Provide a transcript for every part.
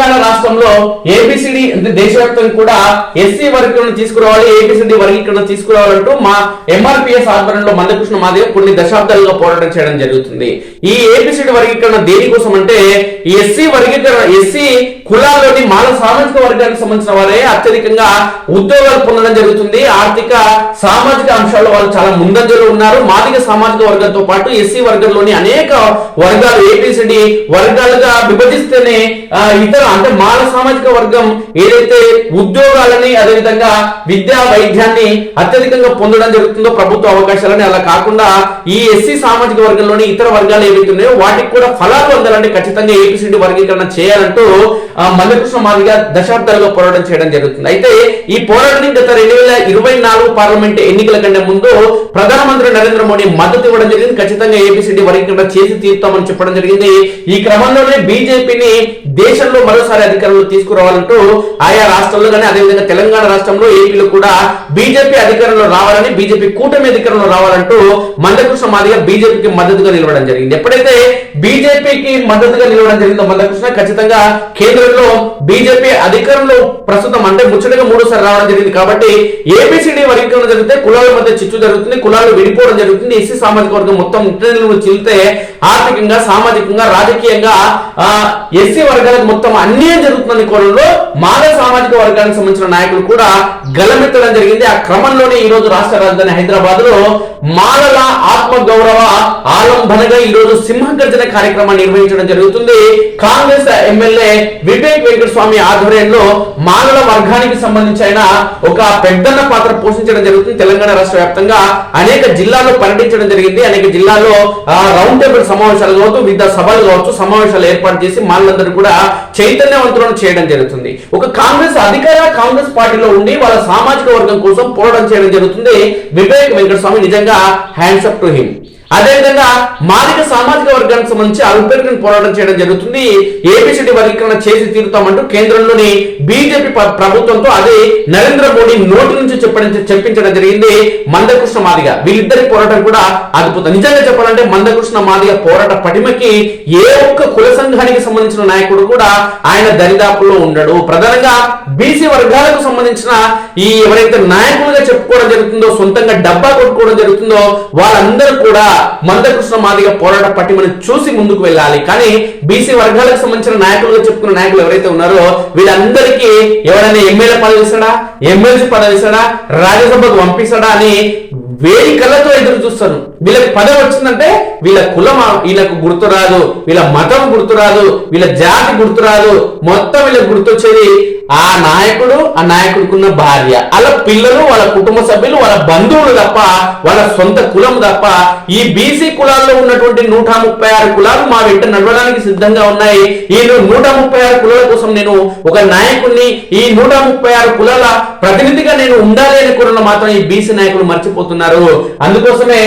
తెలంగాణ రాష్ట్రంలో ఏబిసిడి దేశవ్యాప్తంగా కూడా ఎస్సీ వర్గీకరణ తీసుకురావాలి ఏబిసిడి వర్గీకరణ తీసుకురావాలంటూ మా ఎంఆర్పిఎస్ ఆధ్వర్యంలో మందకృష్ణ మాదేవ్ కొన్ని దశాబ్దాలుగా పోరాటం చేయడం జరుగుతుంది. ఈ ఏబిసిడి వర్గీకరణ దేనికోసం అంటే ఎస్సీ వర్గీకరణ ఎస్సీ కులాల్లోని మానవ సామాజిక వర్గానికి సంబంధించిన వారే అత్యధికంగా ఉద్యోగాలు పొందడం జరుగుతుంది. ఆర్థిక సామాజిక అంశాల్లో వాళ్ళు చాలా ముందంజలో ఉన్నారు. మాదిక సామాజిక వర్గంతో పాటు ఎస్సీ వర్గంలోని అనేక వర్గాలు ఏపీసీడి వర్గాలుగా విభజిస్తేనే ఇతర అంటే మాల సామాజిక వర్గం ఏదైతే ఉద్యోగాలని అదేవిధంగా విద్యా వైద్యాన్ని అత్యధికంగా పొందడం జరుగుతుందో ప్రభుత్వ అవకాశాలని అలా కాకుండా ఈ ఎస్సీ సామాజిక వర్గంలోని ఇతర వర్గాలు ఏవైతే ఉన్నాయో వాటికి కూడా ఫలాలు అందాలంటే ఖచ్చితంగా ఏపీసీడీ వర్గీకరణ చేయాలంటూ మల్లకృష్ణ మాదిగా దశాబ్దాలుగా పోరాటం చేయడం జరుగుతుంది. అయితే ఈ పోరాటం గత రెండు వేల ఇరవై నాలుగు పార్లమెంట్ ఎన్నికల కంటే ముందు ప్రధానమంత్రి నరేంద్ర మోడీ మద్దతు ఇవ్వడం జరిగింది. ఖచ్చితంగా ఏపీసీడీ వర్గీకరణ చేసి తీరుతామని చెప్పడం జరిగింది. ఈ క్రమంలోనే బీజేపీని దేశంలో మరోసారి అధికారంలో తీసుకురావాలంటూ ఆయా రాష్ట్రాల్లో కానీ అదేవిధంగా తెలంగాణ రాష్ట్రంలో ఏపీలో కూడా బీజేపీ అధికారంలో రావాలని బీజేపీ కూటమి అధికారంలో రావాలంటూ మందకృష్ణ మాదిగా బీజేపీకి మద్దతుగా నిలవడం జరిగింది. ఎప్పుడైతే బీజేపీకి మద్దతుగా నిలవడం జరిగింది మందకృష్ణ ఖచ్చితంగా కేంద్రంలో బీజేపీ అధికారంలో ప్రస్తుతం అంటే ముచ్చటగా మూడోసారి రావడం జరిగింది కాబట్టి ఏబిసిడి వర్గీకరణ జరిగితే కులాల మధ్య చిచ్చు జరుగుతుంది కులాలు విడిపోవడం జరుగుతుంది. ఎస్సీ సామాజిక వర్గం మొత్తం ఇంటర్నెట్ చిల్లితే ఆర్థికంగా సామాజికంగా రాజకీయంగా ఎస్సీ వర్గాలకు మొత్తం అన్యాయం జరుగుతున్న కోణంలో మాల సామాజిక వర్గానికి సంబంధించిన నాయకులు కూడా గలమెత్తడం జరిగింది. ఆ క్రమంలోనే ఈ రోజు రాష్ట్ర రాజధాని హైదరాబాద్లో మాలల ఆత్మ గౌరవ ఆలంబనగా ఈ రోజు సింహగర్జన కార్యక్రమాన్ని నిర్వహించడం జరుగుతుంది. Congress MLA Vivek Venkataswamy ఆధ్వర్యంలో మానవ వర్గానికి సంబంధించి ఒక పెద్దన్న పాత్ర పోషించడం జరుగుతుంది. తెలంగాణ రాష్ట్ర వ్యాప్తంగా అనేక జిల్లాల్లో పర్యటించడం జరిగింది. అనేక జిల్లాల్లో ఆ, రౌండ్ టేబుల్ సమావేశాలు కావచ్చు వివిధ సభలు కావచ్చు సమావేశాలు ఏర్పాటు చేసి మానవులందరూ కూడా చైతన్యవంతులను చేయడం జరుగుతుంది. ఒక కాంగ్రెస్ అధికార కాంగ్రెస్ పార్టీలో ఉండి వాళ్ళ సామాజిక వర్గం కోసం పోరాటం చేయడం జరుగుతుంది. వివేక్ వెంకట స్వామి నిజంగా హ్యాండ్స్ అప్ టు హిమ్ అదేవిధంగా మాదిక సామాజిక వర్గానికి సంబంధించి అల్పేరుని పోరాటం చేయడం జరుగుతుంది. ఏపీసీడీ వర్గీకరణ చేసి తీరుతామంటూ కేంద్రంలోని బీజేపీ ప్రభుత్వంతో అదే నరేంద్ర మోడీ నోటి నుంచి చెప్పడం చెప్పించడం జరిగింది. మందకృష్ణ మాదిగ. వీళ్ళిద్దరి పోరాటం కూడా అద్భుతం. నిజంగా చెప్పాలంటే మందకృష్ణ మాదిగ పోరాట పటిమకి ఏ ఒక్క కుల సంఘానికి సంబంధించిన నాయకుడు కూడా ఆయన దరిదాపుల్లో ఉండడు. ప్రధానంగా బీసీ వర్గాలకు సంబంధించిన ఈ ఎవరైతే నాయకులుగా చెప్పుకోవడం జరుగుతుందో సొంతంగా డబ్బా కొట్టుకోవడం జరుగుతుందో వాళ్ళందరూ కూడా మందకృష్ణ మాదిగ పోరాట పట్టిమని చూసి ముందుకు వెళ్ళాలి. కానీ బీసీ వర్గాలకు సంబంధించిన నాయకులుగా చెప్పుకున్న నాయకులు ఎవరైతే ఉన్నారో వీళ్ళందరికీ ఎవరైనా ఎమ్మెల్యే పదవి ఇస్తాడా? ఎమ్మెల్సీ పదవి ఇస్తాడా? రాజ్యసభకు పంపిస్తాడా అని వేడి కళ్ళతో ఎదురు చూస్తాను వీళ్ళకి పదవి వచ్చిందంటే వీళ్ళ కులం వీళ్ళకు గుర్తురాదు వీళ్ళ మతం గుర్తురాదు వీళ్ళ జాతి గుర్తురాదు. మొత్తం వీళ్ళకి గుర్తొచ్చేది ఆ నాయకుడు ఆ నాయకుడికున్న భార్య. వాళ్ళ పిల్లలు వాళ్ళ కుటుంబ సభ్యులు వాళ్ళ బంధువులు తప్ప వాళ్ళ సొంత కులం తప్ప ఈ బీసీ కులాల్లో ఉన్నటువంటి నూట ముప్పై ఆరు కులాలు మా వెంట నడవడానికి సిద్ధంగా ఉన్నాయి. ఈ నూట ముప్పై ఆరు కులాల కోసం నేను ఒక నాయకుడిని ఈ నూట ముప్పై ఆరు కులాల ప్రతినిధిగా నేను ఉండాలి అనే కూడా మాత్రం ఈ బీసీ నాయకులు మర్చిపోతున్నారు. అందుకోసమే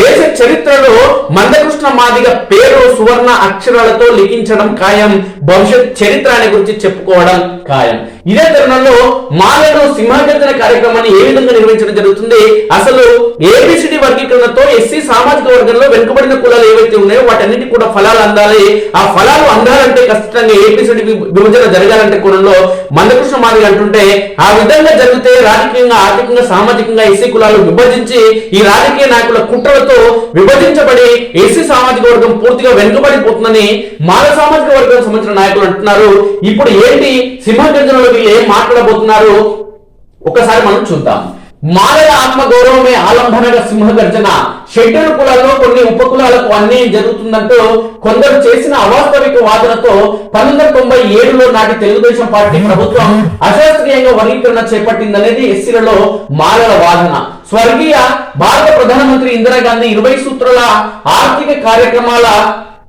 దేశ చరిత్రలో మందకృష్ణ మాదిగ పేరు సువర్ణ అక్షరాలతో లిఖించడం ఖాయం. భవిష్యత్ చరిత్ర అనే గురించి చెప్పుకోవడం ఖాయం. ఇదే తరుణంలో మాలలో సింహాగర్జన కార్యక్రమాన్ని ఏ విధంగా నిర్వహించడం జరుగుతుంది? అసలు ఏబిసిడి వర్గీకరణతో ఎస్సీ సామాజిక వర్గంలో వెనుకబడిన కులాలు ఏవైతే ఉన్నాయో వాటన్నిటి కూడా ఫలాలు అందాలి. ఆ ఫలాలు అందాలంటే ఖచ్చితంగా ఏబిసిడి విభజన జరగాలంటే కులంలో మందకృష్ణ మాదిరి అంటుంటే ఆ విధంగా జరిగితే రాజకీయంగా ఆర్థికంగా సామాజికంగా ఎస్సీ కులాలు విభజించి ఈ రాజకీయ నాయకుల కుట్రలతో విభజించబడి ఎస్సీ సామాజిక వర్గం పూర్తిగా వెనుకబడిపోతుందని మాల సామాజిక వర్గం సంబంధించిన నాయకులు అంటున్నారు. ఇప్పుడు ఏంటి? సింహగర్జనలో వీళ్ళు ఏం మాట్లాడబోతున్నారు? ఒకసారి మనం చూద్దాం. మాలల ఆత్మ గౌరవమే ఆలంబనగా సింహగర్జన షెడ్యూల్ కులాల్లో కొన్ని ఉపకులాలకు అన్యాయం జరుగుతుందంటూ కొందరు చేసిన అవాస్తవిక వాదనతో పంతొమ్మిది వందల తొంభై ఏడులో నాటి తెలుగుదేశం పార్టీ ప్రభుత్వం అశాస్త్రీయంగా వర్గీకరణ చేపట్టిందనేది ఎస్సీలలో మాలల వాదన. స్వర్గీయ భారత ప్రధానమంత్రి ఇందిరాగాంధీ ఇరవై సూత్రాల ఆర్థిక కార్యక్రమాల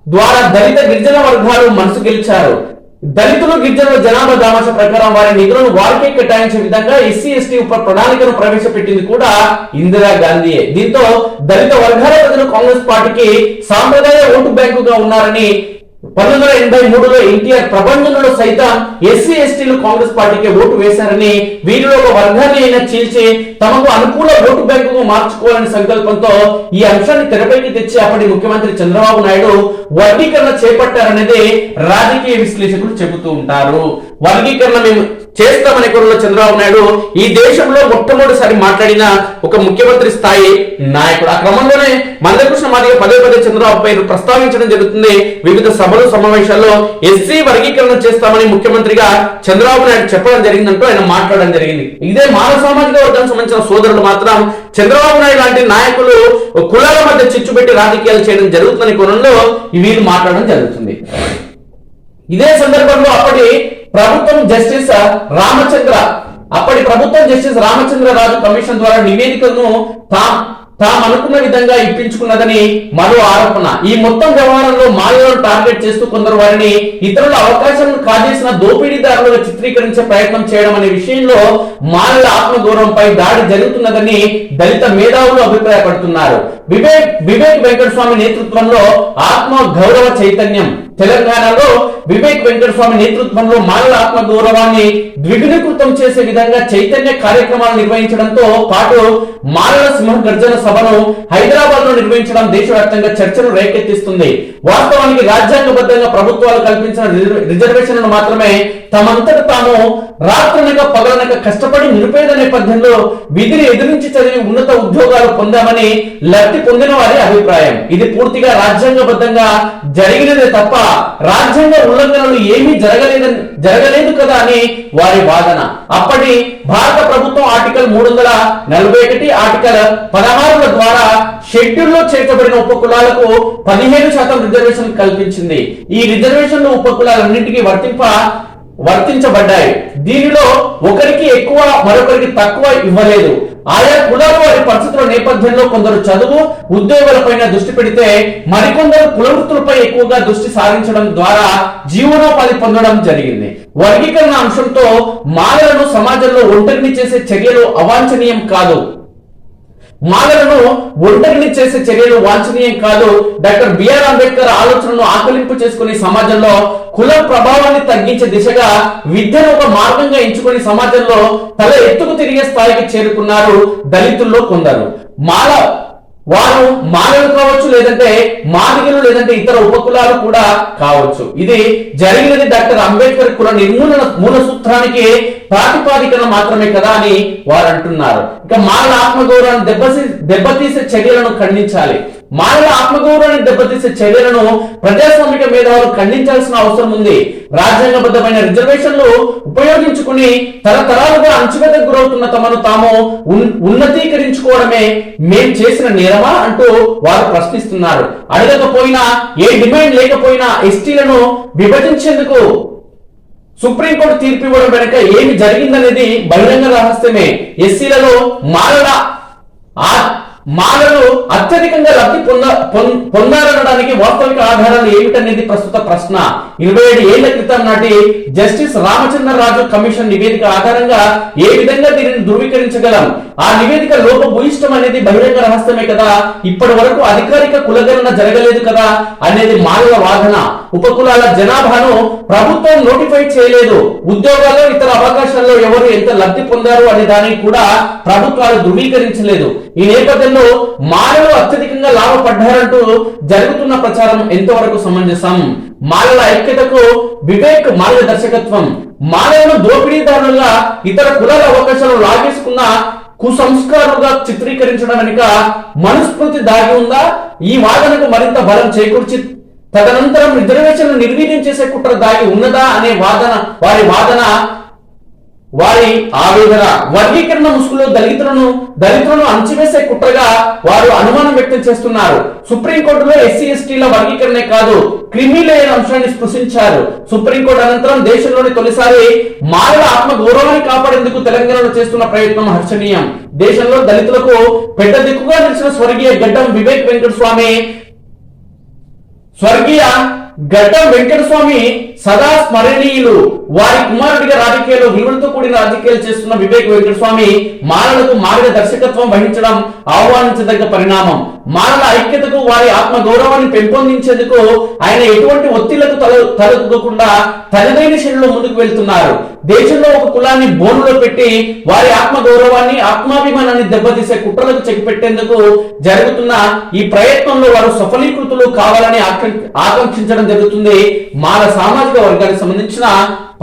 ద్వారా దళిత గిరిజన వర్గాలు మనసు గెలిచారు. దళితులు గిరిజనుల జనాభా దామాస ప్రకారం వారి నిధులను వారికే కేటాయించే విధంగా ఎస్సీ ఎస్టీ ఉప ప్రణాళికను ప్రవేశపెట్టింది కూడా ఇందిరా గాంధీయే. దీంతో దళిత వర్గాల ప్రజలు కాంగ్రెస్ పార్టీకి సాంప్రదాయ ఓటు బ్యాంకుగా ఉన్నారని పంతొమ్మిది వందల ఎనభై మూడులో ఎన్టీఆర్ ప్రబంధనలో సైతం ఎస్సీ ఎస్టీలు కాంగ్రెస్ పార్టీకి ఓటు వేశారని వీరిలో ఒక వర్గాన్ని అయినా చీల్చి తమకు అనుకూల ఓటు బ్యాంకుకు మార్చుకోవాలని సంకల్పంతో ఈ అంశాన్ని తెరపైకి తెచ్చి అప్పటి ముఖ్యమంత్రి చంద్రబాబు నాయుడు వర్గీకరణ చేపట్టారనేది రాజకీయ విశ్లేషకులు చెబుతూ ఉంటారు. వర్గీకరణ మేము చేస్తామనే కూడా చంద్రబాబు నాయుడు ఈ దేశంలో మొట్టమొదటిసారి మాట్లాడిన ఒక ముఖ్యమంత్రి స్థాయి నాయకుడు. ఆ క్రమంలోనే మందకృష్ణ మాదిగ పదే పదే చంద్రబాబు పైన ప్రస్తావించడం జరుగుతుంది. వివిధ సభలు సమావేశాల్లో ఎస్సీ వర్గీకరణ చేస్తామని ముఖ్యమంత్రిగా చంద్రబాబు నాయుడు చెప్పడం జరిగిందంటూ ఆయన మాట్లాడడం జరిగింది. ఇదే మానవ సామాజిక వర్గానికి సంబంధించిన సోదరులు మాత్రం చంద్రబాబు నాయుడు లాంటి నాయకులు కులాల మధ్య చిచ్చు పెట్టి రాజకీయాలు చేయడం జరుగుతుందని కోణంలో వీళ్ళు మాట్లాడడం జరుగుతుంది. ఇదే సందర్భంలో అప్పటి ప్రభుత్వం జస్టిస్ రామచంద్ర. అప్పటి ప్రభుత్వం జస్టిస్ రామచంద్ర రాజు కమిషన్ ద్వారా నివేదికను తాం తాము అనుకున్న విధంగా ఇప్పించుకున్నదని మరో ఆరోపణ. ఈ మొత్తం వ్యవహారంలో మాలను టార్గెట్ చేస్తూ కొందరు వారిని ఇతరుల అవకాశాలను కాజేసిన దోపిడీదారులుగా చిత్రీకరించే ప్రయత్నం చేయడం అనే విషయంలో మాలల ఆత్మగౌరవంపై దాడి జరుగుతున్నదని దళిత మేధావులు అభిప్రాయపడుతున్నారు. వివేక్ వివేక్ వెంకటస్వామి నేతృత్వంలో ఆత్మ గౌరవ చైతన్యం. తెలంగాణలో వివేక్ వెంకటస్వామి నేతృత్వంలో మానవ ఆత్మ గౌరవాన్ని ద్విగుణీకృతం చేసే విధంగా చైతన్య కార్యక్రమాలు నిర్వహించడంతో పాటు మానవ సింహ గర్జన సభను హైదరాబాద్లో నిర్వహించడం దేశవ్యాప్తంగా చర్చను రేకెత్తిస్తుంది. వాస్తవానికి రాజ్యాంగబద్ధంగా ప్రభుత్వాలు కల్పించిన రిజర్వేషన్లను మాత్రమే తమంతట తాము రాత్రనక పగలనక కష్టపడి నిరుపేద నేపథ్యంలో విధిని ఎదిరించి చదివి ఉన్నత ఉద్యోగాలు పొందామని లబ్ధి పొందిన వారి అభిప్రాయం. ఇది పూర్తిగా రాజ్యాంగబద్ధంగా జరిగినదే తప్ప రాజ్యాంగ ఉల్లంఘనలు ఏమీ జరగలేదని జరగలేదు కదా అని వారి వాదన. అప్పటి భారత ప్రభుత్వం ఆర్టికల్ మూడు వందల నలభై ఒకటి ఆర్టికల్ పదహారుల ద్వారా షెడ్యూల్లో చేర్చబడిన ఉపకులాలకు పదిహేను శాతం రిజర్వేషన్ కల్పించింది. ఈ రిజర్వేషన్లు ఉపకులాలన్నింటికీ వర్తింప వర్తించబడ్డాయి. దీనిలో ఒకరికి ఎక్కువ మరొకరికి తక్కువ ఇవ్వలేదు. ఆయా కులాలు వారి పరిస్థితుల నేపథ్యంలో కొందరు చదువు ఉద్యోగులపైన దృష్టి పెడితే మరికొందరు కులవృత్తులపై ఎక్కువగా దృష్టి సారించడం ద్వారా జీవనోపాధి పొందడం జరిగింది. వర్గీకరణ అంశంతో మాలలను సమాజంలో ఒంటరిని చేసే చర్యలు అవాంఛనీయం కాదు. మాలలను ఒంటరిని చేసే చర్యలు వాంఛనీయం కాదు. డాక్టర్ బిఆర్ అంబేద్కర్ ఆలోచనను ఆకలింపు చేసుకుని సమాజంలో కుల ప్రభావాన్ని తగ్గించే దిశగా విద్యను ఒక మార్గంగా ఎంచుకొని సమాజంలో తల ఎత్తుకు తిరిగే స్థాయికి చేరుకున్నారు దళితుల్లో కొందరు. మాల వారు మానవులు కావచ్చు లేదంటే మాదిగలు లేదంటే ఇతర ఉపకులాలు కూడా కావచ్చు. ఇది జరిగినది డాక్టర్ అంబేద్కర్ కుల నిర్మూలన మూల సూత్రానికి ప్రాతిపాదికన మాత్రమే కదా అని వారు అంటున్నారు ఇక మానవ ఆత్మగౌరవాన్ని దెబ్బతీ దెబ్బతీసే చర్యలను ఖండించాలి. మానవ ఆత్మగౌరవాన్ని దెబ్బతీసే చర్యలను ప్రజాస్వామిక మేధావులు ఖండించాల్సిన అవసరం ఉంది. రాజ్యాంగబద్ధమైన రిజర్వేషన్లు ఉపయోగించుకుని తరతరాలుగా అణచివేతకు గురవుతున్న తమను తాము ఉన్నతీకరించుకోవడమే మేం చేసిన నేరమా అంటూ వారు ప్రశ్నిస్తున్నారు. అడగకపోయినా ఏ డిమాండ్ లేకపోయినా ఎస్టీలను విభజించేందుకు సుప్రీంకోర్టు తీర్పు ఇవ్వడం వెనక ఏమి జరిగిందనేది బహిరంగ రహస్యమే. ఎస్సీలలో మాలల ఆ మాలలు అత్యధికంగా లబ్ధి పొంద పొం- పొందారనడానికి వాస్తవిక ఆధారాలు ఏమిటనేది ప్రస్తుత ప్రశ్న. ఇరవై ఏడు ఏళ్ళ క్రితం నాటి జస్టిస్ రామచంద్రరాజు కమిషన్ నివేదిక ఆధారంగా ఏ విధంగా దీనిని ధృవీకరించగలం? ఆ నివేదిక లోపభూయిష్టం అనేది బహిరంగ రహస్యమే కదా? ఇప్పటి వరకు అధికారిక కులగణన జరగలేదు కదా? అనేది మానవ వాదన. ఉపకులాల జనాభాను ప్రభుత్వం నోటిఫై చేయలేదు. ఉద్యోగాల్లో ఇతర అవకాశాల్లో ఎవరు ఎంత లబ్ధి పొందారు అనే దానికి కూడా ప్రభుత్వాలు ధృవీకరించలేదు. ఈ నేపథ్యంలో మానవులు అత్యధికంగా లాభపడ్డారంటూ జరుగుతున్న ప్రచారం ఎంతవరకు సమంజసం? మాలల ఐక్యతకు వివేక్ మార్గదర్శకత్వం. మాలలను దోపిడీదారులుగా ఇతర కులాల అవకాశాలు లాగేసుకున్న కుసంస్కారులుగా చిత్రీకరించడం వెనుక మనుస్మృతి దాగి ఉందా? ఈ వాదనకు మరింత బలం చేకూర్చి తదనంతరం రిజర్వేషన్లు నిర్వీర్యం చేసే కుట్ర దాగి ఉన్నదా అనే వాదన వారి వాదన వారి ఆవేదన వర్గీకరణ ముసుగులో దళితులను దళితులను అణచివేసే కుట్రగా వారు అనుమానం వ్యక్తం చేస్తున్నారు. సుప్రీంకోర్టులో ఎస్సీ ఎస్టీల వర్గీకరణే కాదు క్రిమి లేని అంశాన్ని స్పృశించారు. సుప్రీంకోర్టు అనంతరం దేశంలోని తొలిసారి మానవ ఆత్మ గౌరవాన్ని కాపాడేందుకు తెలంగాణలో చేస్తున్న ప్రయత్నం హర్షణీయం. దేశంలో దళితులకు పెద్ద దిక్కుగా నిలిచిన స్వర్గీయ గడ్డం వివేక్ వెంకట స్వామి స్వర్గీయ గడ్డం వెంకటస్వామి సదా స్మరణీయులు. వారి కుమారుడిగా రాజకీయాలు విలువలతో కూడిన రాజకీయాలు చేస్తున్న వివేక్ వెంకటస్వామి మాలలకు మార్గదర్శకత్వం వహించడం ఆహ్వానించదగ్గ పరిణామం. మాలల ఐక్యతకు వారి ఆత్మ గౌరవాన్ని పెంపొందించేందుకు ఆయన ఎటువంటి ఒత్తిళ్ళకు తల తలకుండా తనదైన శైలిలో ముందుకు వెళ్తున్నారు. దేశంలో ఒక కులాన్ని బోనులో పెట్టి వారి ఆత్మ గౌరవాన్ని ఆత్మాభిమానాన్ని దెబ్బతీసే కుట్రలకు చెక్పెట్టేందుకు జరుగుతున్న ఈ ప్రయత్నంలో వారు సఫలీకృతులు కావాలని ఆకాంక్షించడం జరుగుతుంది. మాల సామాజిక వర్గానికి సంబంధించిన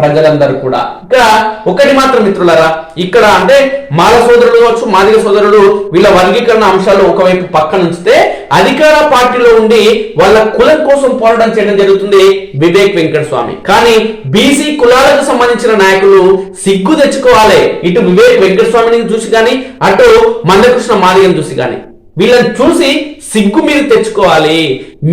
ప్రజలందరూ కూడా. ఇక్కడ ఒకటి మాత్రం మిత్రులరా ఇక్కడ అంటే మాల సోదరులు కావచ్చు మాదిగ సోదరులు వీళ్ళ వర్గీకరణ అంశాలు ఒకవైపు పక్కన ఉంచితే అధికార పార్టీలో ఉండి వాళ్ళ కులం కోసం పోరాటం చేయడం జరుగుతుంది వివేక్ వెంకట స్వామి కానీ బీసీ కులాలకు సంబంధించిన నాయకులు సిగ్గు తెచ్చుకోవాలి. ఇటు వివేక్ వెంకట స్వామిని చూసి కానీ అటు మందకృష్ణ మాదిగని చూసి కానీ వీళ్ళని చూసి సిగ్గు మీరు తెచ్చుకోవాలి.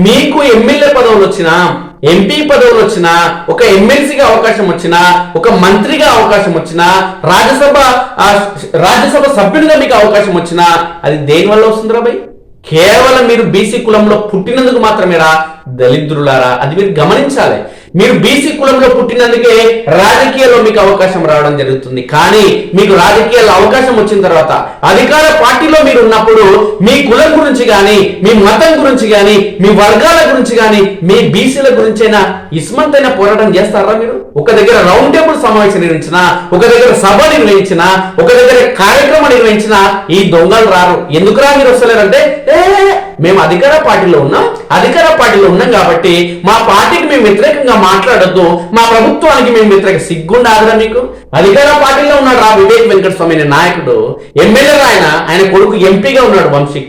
మీకు ఎమ్మెల్యే పదవులు వచ్చినా ఎంపీ పదవులు వచ్చినా ఒక ఎమ్మెల్సీగా అవకాశం వచ్చినా ఒక మంత్రిగా అవకాశం వచ్చినా రాజ్యసభ రాజ్యసభ సభ్యుడిగా మీకు అవకాశం వచ్చినా అది దేని వల్ల వస్తుందిరా భయ్? కేవలం మీరు బీసీ కులంలో పుట్టినందుకు మాత్రమేరా దళిద్రులారా అది మీరు గమనించాలి. మీరు బీసీ కులంలో పుట్టినందుకే రాజకీయాల్లో మీకు అవకాశం రావడం జరుగుతుంది. కానీ మీకు రాజకీయాల్లో అవకాశం వచ్చిన తర్వాత అధికార పార్టీలో మీరు ఉన్నప్పుడు మీ కులం గురించి కానీ మీ మతం గురించి కానీ మీ వర్గాల గురించి కానీ మీ బీసీల గురించైనా ఇస్మంతైన పోరాటం చేస్తారా మీరు? ఒక దగ్గర రౌండ్ టేబుల్ సమావేశం నిర్వహించిన ఒక దగ్గర సభ నిర్వహించిన ఒక దగ్గర కార్యక్రమం నిర్వహించిన ఈ దొంగలు రారు. ఎందుకురా మీరు వస్తలేరంటే "ఏ, మేము అధికార పార్టీలో ఉన్నాం. అధికార పార్టీలో ఉన్నాం కాబట్టి మా పార్టీకి మేము వ్యతిరేకంగా మాట్లాడొద్దు. మా ప్రభుత్వానికి మేము వ్యతిరేక సిగ్గుండాదిరా మీకు. అధికార పార్టీలో ఉన్నాడు రా వివేక్ వెంకట స్వామి అనే నాయకుడు. ఎమ్మెల్యే ఆయన. ఆయన కొడుకు ఎంపీగా ఉన్నాడు వంశీ.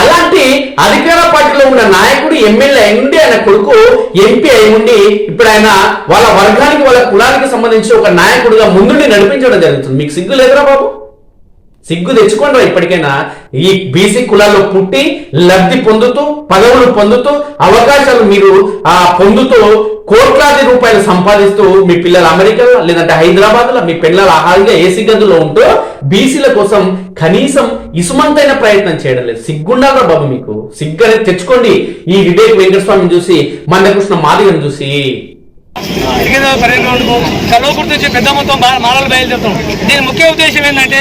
అలాంటి అధికార పార్టీలో ఉన్న నాయకుడు ఎమ్మెల్యే అయి ఉండి ఆయన కొడుకు ఎంపీ అయి ఉండి ఇప్పుడు ఆయన వాళ్ళ వర్గానికి వాళ్ళ కులానికి సంబంధించి ఒక నాయకుడిగా ముందుండి నడిపించడం జరుగుతుంది. మీకు సిగ్గు లేదురా బాబు? సిగ్గు తెచ్చుకోండి ఇప్పటికైనా. ఈ బీసీ కులాల్లో పుట్టి లబ్ధి పొందుతూ పదవులు పొందుతూ అవకాశాలు మీరు ఆ పొందుతూ కోట్లాది రూపాయలు సంపాదిస్తూ మీ పిల్లలు అమెరికాలో లేదంటే హైదరాబాద్లో మీ పిల్లలు హాయిగా ఏసీ గదిలో ఉంటూ బీసీల కోసం కనీసం ఇసుమంతైన ప్రయత్నం చేయడం లేదు. సిగ్గుండాలా బాబు మీకు. సిగ్గు అనేది తెచ్చుకోండి. ఈ వివేక్ వెంకటస్వామిని చూసి మందకృష్ణ మాదిగను చూసి. పర్యటనకు కల్వకుర్తి నుంచి పెద్ద మొత్తం మాలలు బయలుదేరుతాం. దీని ముఖ్య ఉద్దేశం ఏంటంటే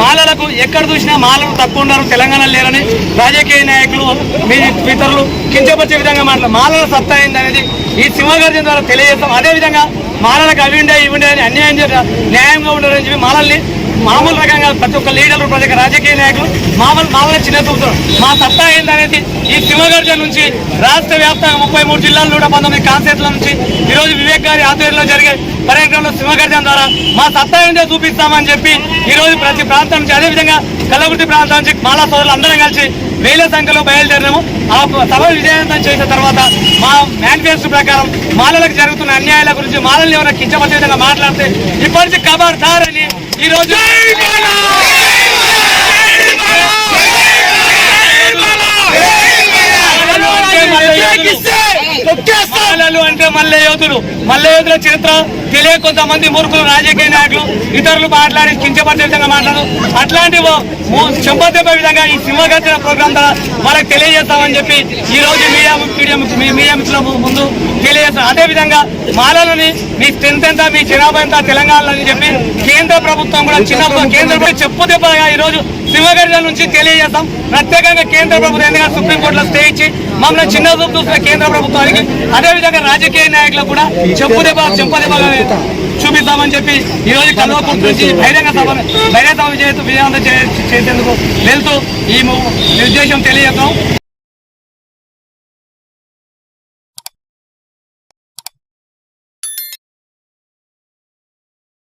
మాలలకు ఎక్కడ చూసినా మాలలు తక్కువ ఉన్నారు తెలంగాణ లేరని రాజకీయ నాయకులు మీ ఇతరులు కించపరిచే విధంగా మాట్లాడు మాలల సత్తా ఏంది అనేది ఈ సింహగర్జన ద్వారా తెలియజేస్తాం. అదేవిధంగా మాలలకు అవి ఉండే ఇవి ఉండే అని అన్యాయం న్యాయంగా ఉండాలని చెప్పి మాలల్ని మామూలు రకంగా ప్రతి ఒక్క లీడర్లు ప్రతి ఒక్క రాజకీయ నాయకులు మామూలు మామూలు చిన్న చూపుతారు మా సత్తా ఏంటనేది ఈ సింహగర్జన నుంచి రాష్ట్ర వ్యాప్తంగా ముప్పై మూడు జిల్లాలు నూట పంతొమ్మిది కాన్సెట్ల నుంచి ఈరోజు వివేక్ గారి ఆధ్వర్యంలో జరిగే పర్యటనలో సింహగర్జన ద్వారా మా సత్తా ఏంటో చూపిస్తామని చెప్పి ఈరోజు ప్రతి ప్రాంతం నుంచి అదేవిధంగా కల్లగుర్తి ప్రాంతం నుంచి మాలా సోదరులు అందరం కలిసి వేల సంఖ్యలో బయలుదేరినాము. ఆ సభ విజయవంతం చేసిన తర్వాత మా మేనిఫెస్టో ప్రకారం మాలలకు జరుగుతున్న అన్యాయాల గురించి మాలల్ని ఎవరైనా కించపరిచే విధంగా మాట్లాడితే ఇప్పటి నుంచి ఖబర్దార్ అని ఈ రోజు మాలలు అంటే మల్లె యోధులు మల్లె యోధుల చరిత్ర తెలియ కొంతమంది మూర్ఖులు రాజకీయ నాయకులు ఇతరులు మాట్లాడి కించపరిచే విధంగా మాట్లాడు. అట్లాంటి చెంపదెబ్బ విధంగా ఈ సింహగర్జన ప్రోగ్రాం ద్వారా వాళ్ళకి తెలియజేస్తామని చెప్పి ఈ రోజు మీడియా మీడియా మీడియా మిత్రుల ముందు తెలియజేస్తాం. అదేవిధంగా మాలలని మీ స్ట్రెంత్ ఎంత మీ జనాభా ఎంత తెలంగాణలో అని చెప్పి కేంద్ర ప్రభుత్వం కూడా చిన్న కేంద్ర ప్రభుత్వం చెప్పు దెబ్బగా ఈ రోజు సింహగర్జన నుంచి తెలియజేస్తాం. ప్రత్యేకంగా కేంద్ర ప్రభుత్వం ఎందుకంటే సుప్రీంకోర్టులో స్టే ఇచ్చి మమ్మల్ని చిన్న చూపు చూస్తున్న కేంద్ర ప్రభుత్వానికి అదేవిధంగా రాజకీయ నాయకులకు కూడా చెప్పు దెబ్బ చెప్పు దెబ్బగా చూపిస్తామని చెప్పి ఈ రోజు కల్వకుర్తి నుంచి బహిరంగ సభ బహిరంగ సభ విజయ విజయవంతం చే- చేసేందుకు వెళ్తూ ఈ నిర్దేశం తెలియజేస్తాం